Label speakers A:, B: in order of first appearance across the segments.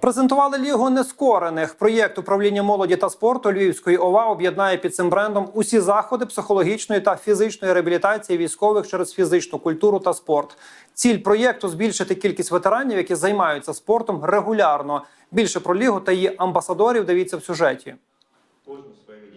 A: Презентували лігу нескорених. Проєкт управління молоді та спорту Львівської ОВА об'єднає під цим брендом усі заходи психологічної та фізичної реабілітації військових через фізичну культуру та спорт. Ціль проєкту збільшити кількість ветеранів, які займаються спортом регулярно. Більше про лігу та її амбасадорів дивіться в сюжеті.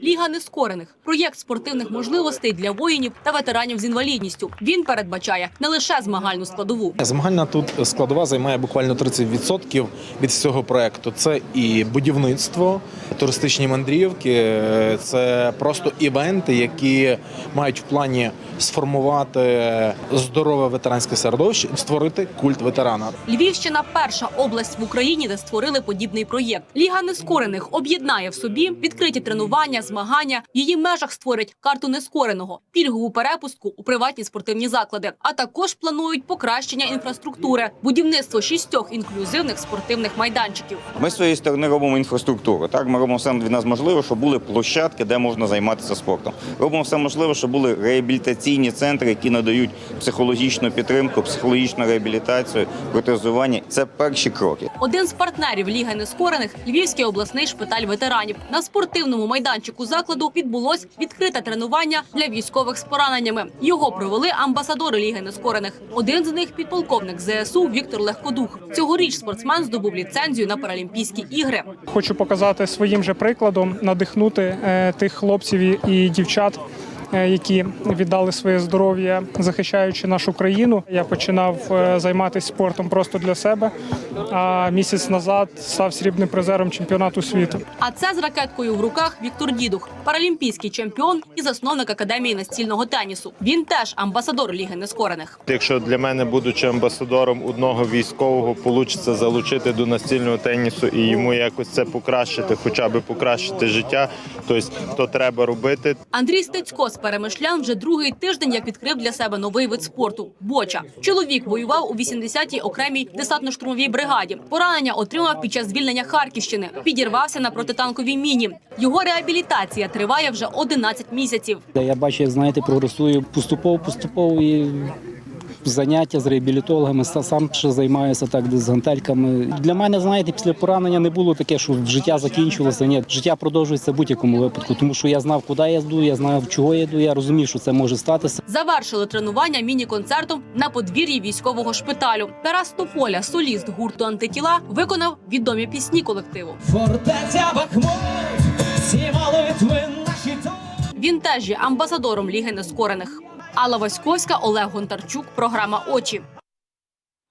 B: Ліга нескорених проєкт спортивних можливостей для воїнів та ветеранів з інвалідністю. Він передбачає не лише змагальну складову.
C: Змагальна тут складова займає буквально 30% від всього проекту. Це і будівництво, туристичні мандрівки, це просто івенти, які мають в плані сформувати здорове ветеранське середовище, створити культ ветерана.
B: Львівщина перша область в Україні, де створили подібний проєкт. Ліга нескорених об'єднає в собі відкриті тренування, змагання. В її межах створять карту нескореного, пільгову перепустку у приватні спортивні заклади. А також планують покращення інфраструктури, будівництво шістьох інклюзивних спортивних майданчиків.
D: Ми з своєї сторони робимо інфраструктуру. Так, ми робимо все від нас можливе, щоб були площадки, де можна займатися спортом. Робимо все можливе, щоб були реабілітаційні центри, які надають психологічну підтримку, психологічну реабілітацію, протезування. Це перші кроки.
B: Один з партнерів Ліги нескорених Львівський обласний шпиталь ветеранів. На спортивному майданчику закладу відбулось відкрите тренування для військових з пораненнями. Його провели амбасадори Ліги нескорених. Один з них підполковник ЗСУ Віктор Легкодух. Цьогоріч спортсмен здобув ліцензію на Паралімпійські ігри.
E: Хочу показати своїм же прикладом, надихнути е, тих хлопців і- і дівчат, е, які віддали своє здоров'я, захищаючи нашу країну. Я починав е, займатися спортом просто для себе. А місяць назад став срібним призером чемпіонату світу.
B: А це з ракеткою в руках Віктор Дідух, паралімпійський чемпіон і засновник академії настільного тенісу. Він теж амбасадор Ліги нескорених.
F: Якщо для мене, будучи амбасадором одного військового, вийде залучити до настільного тенісу і йому якось це покращити, хоча б покращити життя, тобто то треба робити.
B: Андрій Стецько з Перемишлян вже другий тиждень як відкрив для себе новий вид спорту боча. Чоловік воював у 80-й окремій десантно-штурмовій бригаді. Поранення отримав під час звільнення Харківщини. Підірвався на протитанковій міні. Його реабілітація триває вже 11 місяців.
G: Я бачу, як знаєте, прогресую поступово, поступово і заняття з реабілітологами. Са- Сам ще займаюся так з гантельками. Для мене, знаєте, після поранення не було таке, що життя закінчилося. Ні, життя продовжується в будь-якому випадку, тому що я знав, куди я йду, я знав, чого я йду. Я розумів, що це може статися.
B: Завершили тренування міні-концертом на подвір'ї військового шпиталю. Тарас Тополя, соліст гурту антитіла, виконав відомі пісні колективу.
H: Фортеця Бахмут, всі молитви наші.
B: Він теж є амбасадором Ліги нескорених. Алла Васьковська, Олег Гонтарчук. Програма Очі.